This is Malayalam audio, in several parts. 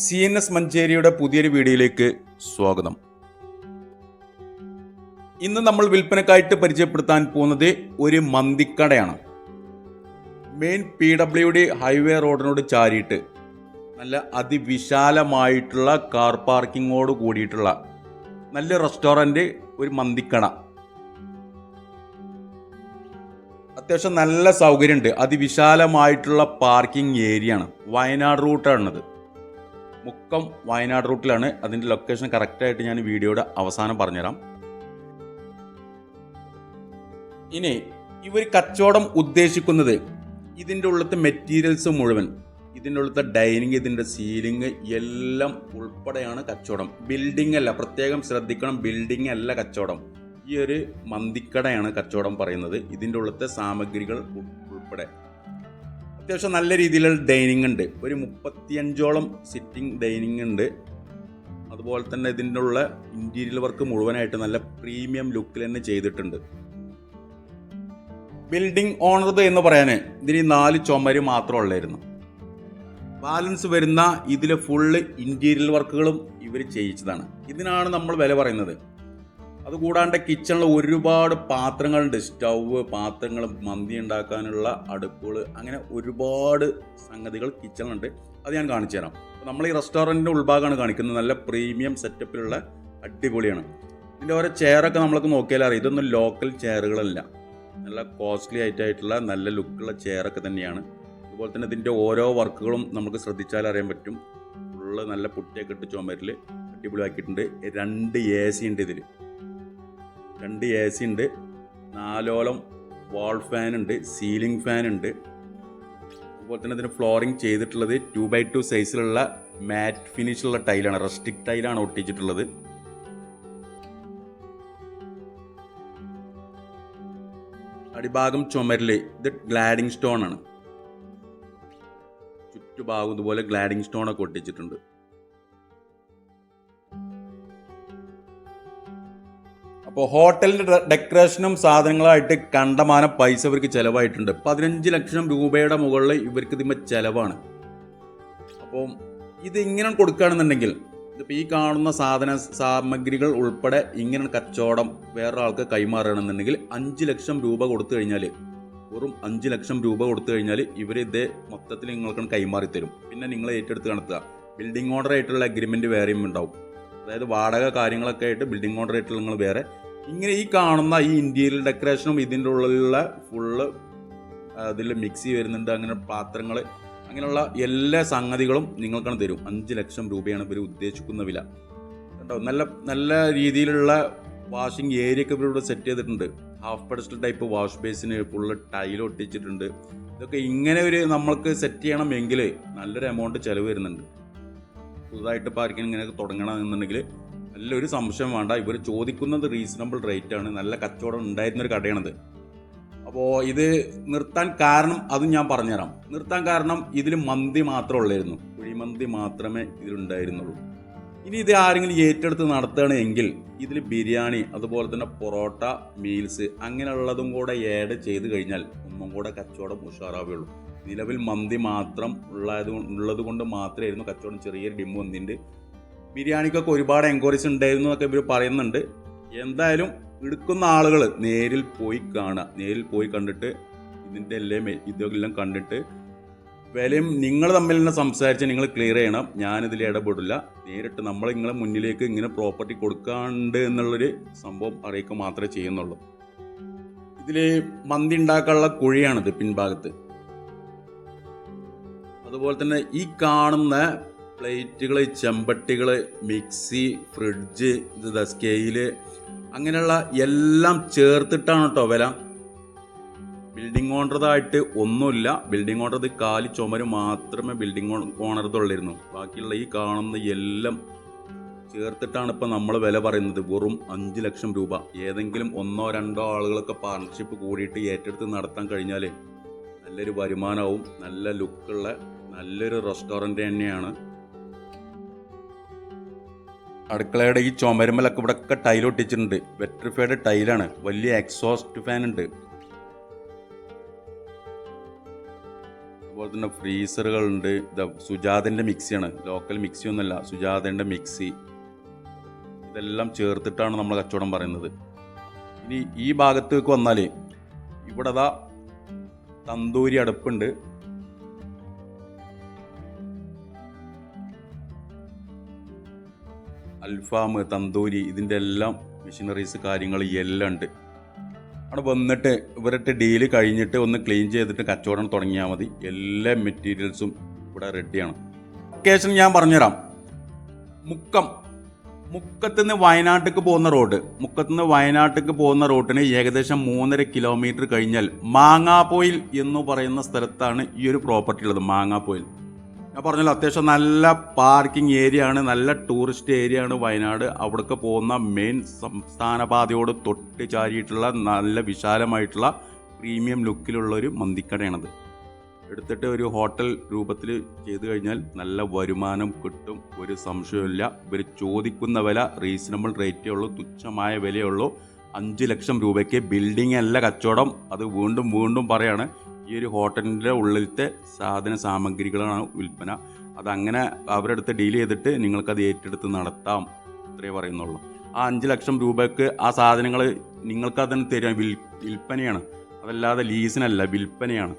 സി എൻ എസ് മഞ്ചേരിയുടെ പുതിയൊരു വീഡിയോയിലേക്ക് സ്വാഗതം. ഇന്ന് നമ്മൾ വിൽപ്പനക്കായിട്ട് പരിചയപ്പെടുത്താൻ പോകുന്നത് ഒരു മന്തിക്കടയാണ്. Main P W D highway റോഡിനോട് ചാരിയിട്ട് നല്ല അതിവിശാലമായിട്ടുള്ള കാർ പാർക്കിങ്ങോട് കൂടിയിട്ടുള്ള നല്ല റെസ്റ്റോറന്റ് ഒരു മന്തിക്കട. അത്യാവശ്യം നല്ല സൗകര്യമുണ്ട്. അതിവിശാലമായിട്ടുള്ള പാർക്കിംഗ് ഏരിയ ആണ് വയനാട് റൂട്ടാണത് മുക്കം വയനാട് റൂട്ടിലാണ്. അതിന്റെ ലൊക്കേഷൻ കറക്റ്റായിട്ട് ഞാൻ വീഡിയോയുടെ അവസാനം പറഞ്ഞുതരാം. ഇനി ഇവർ കച്ചവടം ഉദ്ദേശിക്കുന്നത് ഇതിന്റെ ഉള്ളത്തെ മെറ്റീരിയൽസ് മുഴുവൻ ഇതിന്റെ ഉള്ളത്തെ ഡൈനിങ് ഇതിന്റെ സീലിംഗ് എല്ലാം ഉൾപ്പെടെയാണ് കച്ചവടം. ബിൽഡിംഗ് അല്ല പ്രത്യേകം ശ്രദ്ധിക്കണം ബിൽഡിംഗ് അല്ല കച്ചവടം. ഈ ഒരു മന്തിക്കടയാണ് കച്ചവടം പറയുന്നത്. ഇതിന്റെ ഉള്ളത്തെ സാമഗ്രികൾ ഉൾപ്പെടെ. അത്യാവശ്യം നല്ല രീതിയിലുള്ള ഡൈനിങ് ഉണ്ട്. ഒരു മുപ്പത്തിയഞ്ചോളം സിറ്റിംഗ് ഡൈനിങ് ഉണ്ട്. അതുപോലെ തന്നെ ഇതിന്റെ ഉള്ള ഇന്റീരിയൽ വർക്ക് മുഴുവനായിട്ട് നല്ല പ്രീമിയം ലുക്കിൽ തന്നെ ചെയ്തിട്ടുണ്ട്. ബിൽഡിംഗ് ഓണർത് എന്ന് പറയാൻ ഇതിന് നാല് ചുമര് മാത്രം ഉള്ളായിരുന്നു. ബാലൻസ് വരുന്ന ഇതിലെ ഫുള്ള് ഇന്റീരിയൽ വർക്കുകളും ഇവർ ചെയ്യിച്ചതാണ്. ഇതിനാണ് നമ്മൾ വില പറയുന്നത്. അതുകൂടാണ്ട് കിച്ചണിൽ ഒരുപാട് പാത്രങ്ങളുണ്ട്. സ്റ്റൗവ് പാത്രങ്ങൾ മന്തി ഉണ്ടാക്കാനുള്ള അടുപ്പുകൾ അങ്ങനെ ഒരുപാട് സംഗതികൾ കിച്ചണിലുണ്ട്. അത് ഞാൻ കാണിച്ചു തരാം. നമ്മൾ ഈ റെസ്റ്റോറന്റിന്റെ ഉൾഭാഗമാണ് കാണിക്കുന്നത്. നല്ല പ്രീമിയം സെറ്റപ്പിലുള്ള അടിപൊളിയാണ്. ഇതിന്റെ ഓരോ ചെയറൊക്കെ നമ്മൾക്ക് നോക്കിയാൽ അറിയാം. ഇതൊന്നും ലോക്കൽ ചെയറുകളല്ല. നല്ല കോസ്റ്റ്ലി ആയിട്ടായിട്ടുള്ള നല്ല ലുക്കുള്ള ചെയറൊക്കെ തന്നെയാണ്. അതുപോലെ തന്നെ ഇതിന്റെ ഓരോ വർക്കുകളും നമുക്ക് ശ്രദ്ധിച്ചാൽ അറിയാൻ പറ്റും. ഫുള്ള് നല്ല പുട്ടിയൊക്കെ ഇട്ട് ചുമരിൽ അടിപൊളിയാക്കിയിട്ടുണ്ട്. രണ്ട് എ സി ഉണ്ട് ഇതിൽ രണ്ട് എ സി ഉണ്ട്. നാലോളം വാൾ ഫാൻ ഉണ്ട് സീലിംഗ് ഫാൻ ഉണ്ട്. അതുപോലെ തന്നെ ഇതിന് ഫ്ലോറിംഗ് ചെയ്തിട്ടുള്ളത് ടു ബൈ ടു സൈസിലുള്ള മാറ്റ് ഫിനിഷുള്ള ടൈലാണ് റസ്റ്റിക് ടൈലാണ് ഒട്ടിച്ചിട്ടുള്ളത്. അടിഭാഗം ചുമരിൽ ഇത് ഗ്ലാഡിംഗ് സ്റ്റോൺ ആണ്. ചുറ്റുഭാഗം ഇതുപോലെ ഗ്ലാഡിംഗ് സ്റ്റോൺ ഒക്കെ ഒട്ടിച്ചിട്ടുണ്ട്. അപ്പോൾ ഹോട്ടലിന്റെ ഡെക്കറേഷനും സാധനങ്ങളായിട്ട് കണ്ടമാനം പൈസ ഇവർക്ക് ചിലവായിട്ടുണ്ട്. പതിനഞ്ച് ലക്ഷം രൂപയുടെ മുകളിൽ ഇവർക്ക് ഇതിമ്മ ചിലവാണ്. അപ്പോൾ ഇത് ഇങ്ങനെ കൊടുക്കുകയാണെന്നുണ്ടെങ്കിൽ ഇതിപ്പോൾ ഈ കാണുന്ന സാധന സാമഗ്രികൾ ഉൾപ്പെടെ ഇങ്ങനെ കച്ചവടം വേറൊരാൾക്ക് കൈമാറുകയാണെന്നുണ്ടെങ്കിൽ അഞ്ച് ലക്ഷം രൂപ കൊടുത്തു കഴിഞ്ഞാൽ വെറും അഞ്ച് ലക്ഷം രൂപ കൊടുത്തു കഴിഞ്ഞാൽ ഇവർ ഇത് മൊത്തത്തിൽ നിങ്ങൾക്ക് കൈമാറി തരും. പിന്നെ നിങ്ങൾ ഏറ്റെടുത്ത് നടത്തുക ബിൽഡിംഗ് ഓർഡർ ആയിട്ടുള്ള അഗ്രിമെന്റ് വേറെയും ഉണ്ടാവും. അതായത് വാടക കാര്യങ്ങളൊക്കെ ആയിട്ട് ബിൽഡിംഗ് ഓർഡർ ആയിട്ടുള്ള നിങ്ങൾ വേറെ ഇങ്ങനെ ഈ കാണുന്ന ഈ ഇന്റീരിയൽ ഡെക്കറേഷനും ഇതിന്റെ ഉള്ളിലുള്ള ഫുള്ള് അതിൽ മിക്സി വരുന്നുണ്ട്. അങ്ങനെ പാത്രങ്ങൾ അങ്ങനെയുള്ള എല്ലാ സംഗതികളും നിങ്ങൾക്കാണ് തരും. അഞ്ച് ലക്ഷം രൂപയാണ് ഇവർ ഉദ്ദേശിക്കുന്ന വില. കേട്ടോ നല്ല നല്ല രീതിയിലുള്ള വാഷിംഗ് ഏരിയ ഒക്കെ ഇവരിവിടെ സെറ്റ് ചെയ്തിട്ടുണ്ട്. Half pedestal type wash basin full tile ഒട്ടിച്ചിട്ടുണ്ട്. ഇതൊക്കെ ഇങ്ങനെ ഒരു നമ്മൾക്ക് സെറ്റ് ചെയ്യണമെങ്കിൽ നല്ലൊരു എമൗണ്ട് ചിലവ് വരുന്നുണ്ട്. പുതുതായിട്ട് പാർക്കിംഗ് ഇങ്ങനെയൊക്കെ തുടങ്ങണമെന്നുണ്ടെങ്കിൽ നല്ലൊരു സംശയം വേണ്ട. ഇവർ ചോദിക്കുന്നത് റീസണബിൾ റേറ്റ് ആണ്. നല്ല കച്ചവടം ഉണ്ടായിരുന്നൊരു കടയാണത്. അപ്പോൾ ഇത് നിർത്താൻ കാരണം അതും ഞാൻ പറഞ്ഞുതരാം. നിർത്താൻ കാരണം ഇതിൽ മന്തി മാത്രമേ ഉള്ളായിരുന്നു. കുഴിമന്തി മാത്രമേ ഇതിലുണ്ടായിരുന്നുള്ളൂ. ഇനി ഇത് ആരെങ്കിലും ഏറ്റെടുത്ത് നടത്തുകയാണെങ്കിൽ ഇതിൽ ബിരിയാണി അതുപോലെ തന്നെ പൊറോട്ട മീൽസ് അങ്ങനെയുള്ളതും കൂടെ ഏഡ് ചെയ്ത് കഴിഞ്ഞാൽ ഒന്നും കൂടെ കച്ചവടം ഉഷാറാവുകയുള്ളൂ. നിലവിൽ മന്തി മാത്രം ഉള്ളത് ഉള്ളത് കൊണ്ട് മാത്രമായിരുന്നു കച്ചവടം. ചെറിയൊരു ഡിം വന്നിട്ടുണ്ട്. ബിരിയാണിക്കൊക്കെ ഒരുപാട് എൻക്വയറീസ് ഉണ്ടായിരുന്നു എന്നൊക്കെ ഇവർ പറയുന്നുണ്ട്. എന്തായാലും എടുക്കുന്ന ആളുകൾ നേരിൽ പോയി കാണുക. നേരിൽ പോയി കണ്ടിട്ട് ഇതിന്റെ എല്ലാം ഇതെല്ലാം കണ്ടിട്ട് വിലയും നിങ്ങൾ തമ്മിൽ തന്നെ സംസാരിച്ച് നിങ്ങൾ ക്ലിയർ ചെയ്യണം. ഞാനിതിൽ ഇടപെടില്ല. നേരിട്ട് നമ്മൾ നിങ്ങളെ മുന്നിലേക്ക് ഇങ്ങനെ പ്രോപ്പർട്ടി കൊടുക്കാണ്ട് എന്നുള്ളൊരു സംഭവം അറിയിക്കുക മാത്രമേ ചെയ്യുന്നുള്ളൂ. ഇതിൽ മന്തി ഉണ്ടാക്കാനുള്ള കുഴിയാണിത് പിൻഭാഗത്ത്. അതുപോലെ തന്നെ ഈ കാണുന്ന പ്ലേറ്റുകൾ ചെമ്പട്ടികൾ മിക്സി ഫ്രിഡ്ജ് ഇത് സ്കെയിൽ അങ്ങനെയുള്ള എല്ലാം ചേർത്തിട്ടാണ് കേട്ടോ വില. ബിൽഡിംഗ് ഓണറതായിട്ട് ഒന്നുമില്ല. ബിൽഡിംഗ് ഓണറത് കാലി ചുമര് മാത്രമേ ബിൽഡിംഗ് ഓണറതുള്ളായിരുന്നു ബാക്കിയുള്ള ഈ കാണുന്ന എല്ലാം ചേർത്തിട്ടാണ് ഇപ്പം നമ്മൾ വില പറയുന്നത്. വെറും അഞ്ച് ലക്ഷം രൂപ. ഏതെങ്കിലും ഒന്നോ രണ്ടോ ആളുകളൊക്കെ പാർട്ണർഷിപ്പ് കൂടിയിട്ട് ഏറ്റെടുത്ത് നടത്താൻ കഴിഞ്ഞാൽ നല്ലൊരു വരുമാനവും. നല്ല ലുക്കുള്ള നല്ലൊരു റെസ്റ്റോറന്റ് തന്നെയാണ്. അടുക്കളയുടെ ഈ ചുമരുമലൊക്കെ ഇവിടെ ഒക്കെ ടൈൽ ഒട്ടിച്ചിട്ടുണ്ട്. വെട്രിഫൈഡ് ടൈലാണ് വലിയ എക്സോസ്റ്റ് ഫാൻ ഉണ്ട്. അതുപോലെ തന്നെ ഫ്രീസറുകളുണ്ട് സുജാതന്റെ മിക്സിയാണ് ലോക്കൽ മിക്സി ഒന്നുമല്ല സുജാതന്റെ മിക്സി ഇതെല്ലാം ചേർത്തിട്ടാണ് നമ്മൾ കച്ചവടം പറയുന്നത്. ഇനി ഈ ഭാഗത്തേക്ക് വന്നാൽ ഇവിടെ ദാ തന്തൂരി അടുപ്പുണ്ട്. അൽഫാം തന്തൂരി ഇതിന്റെ എല്ലാം മെഷീനറീസ് കാര്യങ്ങൾ എല്ലാം ഉണ്ട്. അവിടെ വന്നിട്ട് ഇവരുടെ ഡീൽ കഴിഞ്ഞിട്ട് ഒന്ന് ക്ലീൻ ചെയ്തിട്ട് കച്ചവടം തുടങ്ങിയാൽ മതി. എല്ലാ മെറ്റീരിയൽസും ഇവിടെ റെഡിയാണ് ലൊക്കേഷൻ ഞാൻ പറഞ്ഞുതരാം. മുക്കം. മുക്കത്തുനിന്ന് വയനാട്ടിലേക്ക് പോകുന്ന റോഡ് മുക്കത്തുനിന്ന് വയനാട്ടിലേക്ക് പോകുന്ന റോഡിന് ഏകദേശം മൂന്നര കിലോമീറ്റർ കഴിഞ്ഞാൽ മാങ്ങാപ്പോയിൽ എന്ന് പറയുന്ന സ്ഥലത്താണ് ഈ ഒരു പ്രോപ്പർട്ടി ഉള്ളത് മാങ്ങാപ്പോയിൽ. ഞാൻ പറഞ്ഞല്ലോ അത്യാവശ്യം നല്ല പാർക്കിംഗ് ഏരിയ ആണ് നല്ല ടൂറിസ്റ്റ് ഏരിയ ആണ് വയനാട്. അവിടേക്ക് പോകുന്ന മെയിൻ സംസ്ഥാന പാതയോട് തൊട്ട് ചാരിയിട്ടുള്ള നല്ല വിശാലമായിട്ടുള്ള പ്രീമിയം ലുക്കിലുള്ള ഒരു മന്തിക്കടയാണത്. എടുത്തിട്ട് ഒരു ഹോട്ടൽ രൂപത്തിൽ ചെയ്തു കഴിഞ്ഞാൽ നല്ല വരുമാനം കിട്ടും ഒരു സംശയമില്ല ഇവർ ചോദിക്കുന്ന വില റീസണബിൾ റേറ്റേ ഉള്ളൂ തുച്ഛമായ വിലയുള്ളൂ അഞ്ച് ലക്ഷം രൂപയ്ക്ക് ബിൽഡിംഗ് അല്ല കച്ചവടം. അത് വീണ്ടും വീണ്ടും പറയാണ് ഈ ഒരു ഹോട്ടലിന്റെ ഉള്ളിലത്തെ സാധന സാമഗ്രികളാണ് വിൽപ്പന. അതങ്ങനെ അവരുടെ അടുത്ത് ഡീൽ ചെയ്തിട്ട് നിങ്ങൾക്കത് ഏറ്റെടുത്ത് നടത്താം. ഇത്രേ പറയുന്നുള്ളൂ. ആ അഞ്ച് ലക്ഷം രൂപയ്ക്ക് ആ സാധനങ്ങൾ നിങ്ങൾക്കതിന് തരാം. വിൽ വിൽപ്പനയാണ്. അതല്ലാതെ ലീസിനല്ല വിൽപ്പനയാണ്.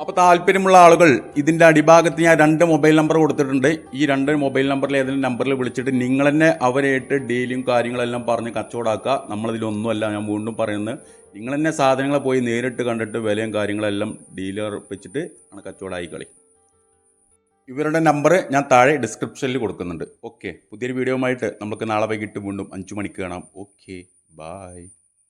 അപ്പോൾ താല്പര്യമുള്ള ആളുകൾ ഇതിന്റെ അടിഭാഗത്ത് ഞാൻ രണ്ട് മൊബൈൽ നമ്പർ കൊടുത്തിട്ടുണ്ട്. ഈ രണ്ട് മൊബൈൽ നമ്പറിൽ ഏതെങ്കിലും നമ്പറിൽ വിളിച്ചിട്ട് നിങ്ങൾ തന്നെ അവരായിട്ട് ഡീലും കാര്യങ്ങളെല്ലാം പറഞ്ഞ് കച്ചവടമാക്കുക നമ്മളതിലൊന്നുമല്ല ഞാൻ വീണ്ടും പറയുന്നത്. നിങ്ങൾ തന്നെ സാധനങ്ങളെ പോയി നേരിട്ട് കണ്ടിട്ട് വിലയും കാര്യങ്ങളെല്ലാം ഡീലർ വെച്ചിട്ട് ആണ് കച്ചവടമായി കളി. ഇവരുടെ നമ്പർ ഞാൻ താഴെ ഡിസ്ക്രിപ്ഷനിൽ കൊടുക്കുന്നുണ്ട്. ഓക്കെ പുതിയൊരു വീഡിയോ ആയിട്ട് നമുക്ക് നാളെ വൈകിട്ട് വീണ്ടും അഞ്ച് മണിക്ക് കാണാം. Okay bye